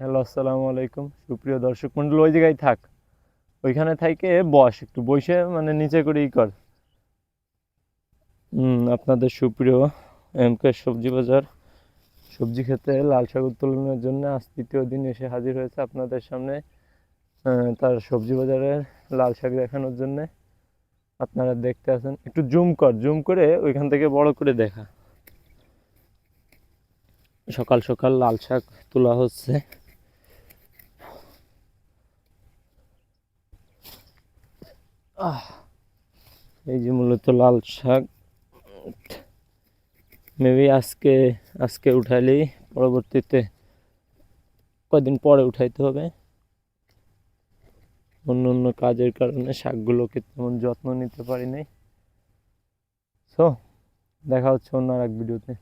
Hello, আসসালামু আলাইকুম। সুপ্রিয় দর্শক মন্ডল, ওই জায়গায় থাক। ওইখানে থাইকে বস, একটু বসে মানে নিচে করে। ই কর আপনাদের সুপ্রিয় এম কে সবজি বাজার, সবজি খেতে লাল শাক উত্তোলনের জন্য আজ তৃতীয় দিন এসে হাজির হয়েছে আপনাদের সামনে তার সবজি বাজারের লাল শাক দেখানোর জন্যে। আপনারা দেখতে আছেন, একটু জুম কর, জুম করে ওইখান থেকে বড় করে দেখা। সকাল সকাল লাল শাক তোলা হচ্ছে। এই যে মূলত লাল শাক। মেবি আজকে আজকে উঠাইলেই পরবর্তীতে কদিন পরে উঠাইতে হবে। অন্য অন্য কাজের কারণে শাকগুলোকে তেমন যত্ন নিতে পারি নাই। সো দেখা হচ্ছে অন্য আর এক ভিডিওতে